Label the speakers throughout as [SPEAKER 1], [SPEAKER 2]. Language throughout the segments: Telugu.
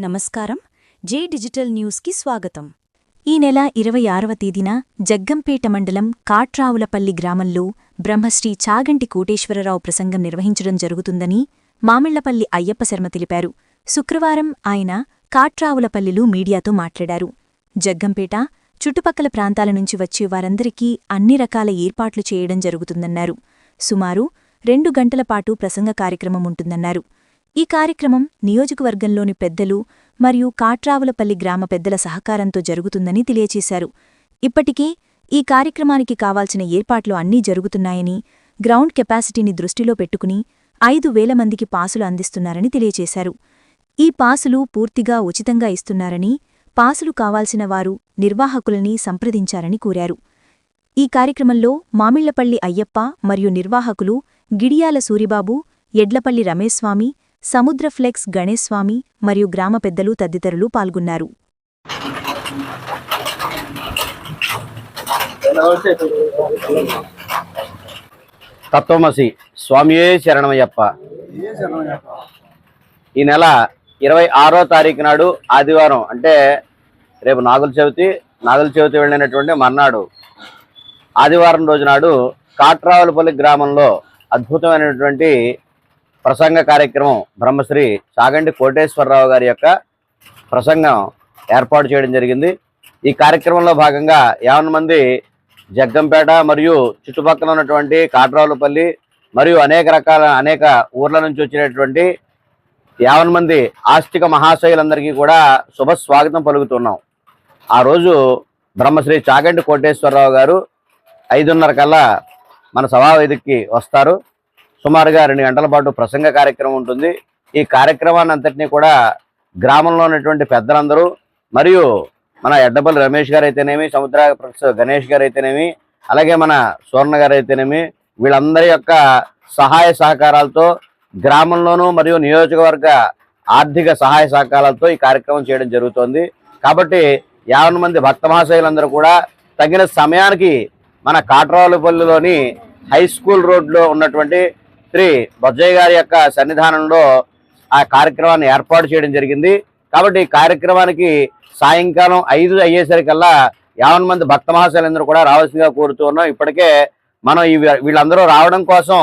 [SPEAKER 1] నమస్కారం. జే డిజిటల్ న్యూస్కి స్వాగతం. ఈ నెల ఇరవై ఆరవ తేదీన జగ్గంపేట మండలం కాట్రావులపల్లి గ్రామంలో బ్రహ్మశ్రీ చాగంటి కోటేశ్వరరావు ప్రసంగం నిర్వహించడం జరుగుతుందని మామిళ్ళపల్లి అయ్యప్ప శర్మ తెలిపారు. శుక్రవారం ఆయన కాట్రావులపల్లిలో మీడియాతో మాట్లాడారు. జగ్గంపేట చుట్టుపక్కల ప్రాంతాల నుంచి వచ్చే వారందరికీ అన్ని రకాల ఏర్పాట్లు చేయడం జరుగుతుందన్నారు. సుమారు రెండు గంటల పాటు ప్రసంగ కార్యక్రమం ఉంటుందన్నారు. ఈ కార్యక్రమం నియోజకవర్గంలోని పెద్దలు మరియు కాట్రావులపల్లి గ్రామ పెద్దల సహకారంతో జరుగుతుందని తెలియచేశారు. ఇప్పటికే ఈ కార్యక్రమానికి కావాల్సిన ఏర్పాట్లు అన్నీ జరుగుతున్నాయని గ్రౌండ్ కెపాసిటీని దృష్టిలో పెట్టుకుని ఐదు వేల మందికి పాసులు అందిస్తున్నారని తెలియచేశారు. ఈ పాసులు పూర్తిగా ఉచితంగా ఇస్తున్నారని పాసులు కావాల్సిన వారు నిర్వాహకులని సంప్రదించారని కోరారు. ఈ కార్యక్రమంలో మామిళ్ళపల్లి అయ్యప్ప మరియు నిర్వాహకులు గిడియాల సూరిబాబు ఎడ్లపల్లి రమేశ్స్వామి సముద్ర ఫ్లెక్స్ గణేశ్స్వామి మరియు గ్రామ పెద్దలు తదితరులు పాల్గొన్నారు.
[SPEAKER 2] తత్వమసి స్వామియే శరణమయ్యప్ప. ఈ నెల ఇరవై ఆరో తారీఖు నాడు ఆదివారం అంటే రేపు నాగుల చవితి నాగుల చవితి వెళ్ళినటువంటి మర్నాడు ఆదివారం రోజు నాడు కాట్రావులపల్లి గ్రామంలో అద్భుతమైనటువంటి ప్రసంగ కార్యక్రమం బ్రహ్మశ్రీ సాగండి కోటేశ్వరరావు గారి యొక్క ప్రసంగం ఏర్పాటు చేయడం జరిగింది. ఈ కార్యక్రమంలో భాగంగా యావన్ మంది జగ్గంపేట మరియు చుట్టుపక్కల ఉన్నటువంటి కాట్రావులపల్లి మరియు అనేక రకాల అనేక ఊర్ల నుంచి వచ్చినటువంటి యావన్ మంది ఆస్తిక మహాశయులందరికీ కూడా శుభ స్వాగతం పలుకుతున్నాం. ఆ రోజు బ్రహ్మశ్రీ చాగంటి కోటేశ్వరరావు గారు ఐదున్నర కల్లా మన సభావేదికకి వస్తారు. సుమారుగా రెండు గంటల పాటు ప్రసంగ కార్యక్రమం ఉంటుంది. ఈ కార్యక్రమాన్ని అంతటినీ కూడా గ్రామంలో ఉన్నటువంటి పెద్దలందరూ మరియు మన ఎడ్డపల్లి రమేష్ గారు అయితేనేమి సముద్ర ప్రొఫెసర్ గణేష్ గారు అయితేనేమి అలాగే మన సువర్ణ గారు అయితేనేమి వీళ్ళందరి యొక్క సహాయ సహకారాలతో గ్రామంలోనూ మరియు నియోజకవర్గ ఆర్థిక సహాయ సహకారాలతో ఈ కార్యక్రమం చేయడం జరుగుతోంది. కాబట్టి యాభై మంది భక్త మహాశయులందరూ కూడా తగిన సమయానికి మన కాట్రావులపల్లిలోని హై స్కూల్ రోడ్లో ఉన్నటువంటి శ్రీ బొజ్జయ్య గారి యొక్క సన్నిధానంలో ఆ కార్యక్రమాన్ని ఏర్పాటు చేయడం జరిగింది. కాబట్టి ఈ కార్యక్రమానికి సాయంకాలం ఐదు అయ్యేసరికల్లా యావన్ మంది భక్త మహాశైలందరూ కూడా రావాల్సిందిగా కోరుతూ ఉన్నాం. ఇప్పటికే మనం ఈ వీళ్ళందరూ రావడం కోసం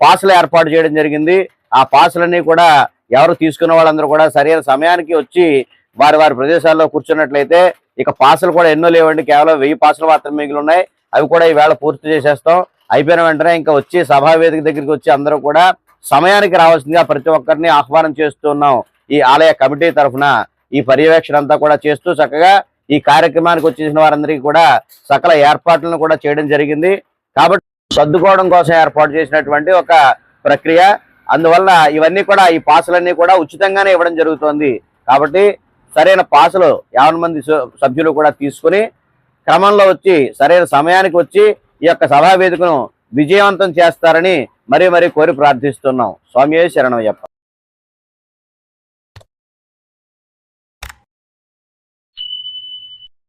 [SPEAKER 2] పాసులు ఏర్పాటు చేయడం జరిగింది. ఆ పాసులన్నీ కూడా ఎవరు తీసుకున్న వాళ్ళందరూ కూడా సరైన సమయానికి వచ్చి వారి వారి ప్రదేశాల్లో కూర్చున్నట్లయితే ఇక పాసులు కూడా ఎన్నో లేవండి. కేవలం వెయ్యి పాసులు మాత్రమే మిగిలి ఉన్నాయి. అవి కూడా ఈవేళ పూర్తి చేసేస్తాం. అయిపోయిన వెంటనే ఇంకా వచ్చి సభా వేదిక దగ్గరికి వచ్చి అందరూ కూడా సమయానికి రావాల్సిందిగా ప్రతి ఒక్కరిని ఆహ్వానం చేస్తున్నాం ఈ ఆలయ కమిటీ తరఫున ఈ పర్యవేక్షణ అంతా కూడా చేస్తూ చక్కగా ఈ కార్యక్రమానికి వచ్చేసిన వారందరికీ కూడా సకల ఏర్పాట్లను కూడా చేయడం జరిగింది. కాబట్టి సర్దుకోవడం కోసం ఏర్పాటు చేసినటువంటి ఒక ప్రక్రియ. అందువల్ల ఇవన్నీ కూడా ఈ పాసులన్నీ కూడా ఉచితంగానే ఇవ్వడం జరుగుతోంది. కాబట్టి సరైన పాసులు యావన్ మంది సభ్యులు కూడా తీసుకుని క్రమంలో వచ్చి సరైన సమయానికి వచ్చి ఈ యొక్క సభా వేదికను విజయవంతం చేస్తారని మరీ మరీ కోరి ప్రార్థిస్తున్నాం. స్వామి శరణమయ్యప్ప.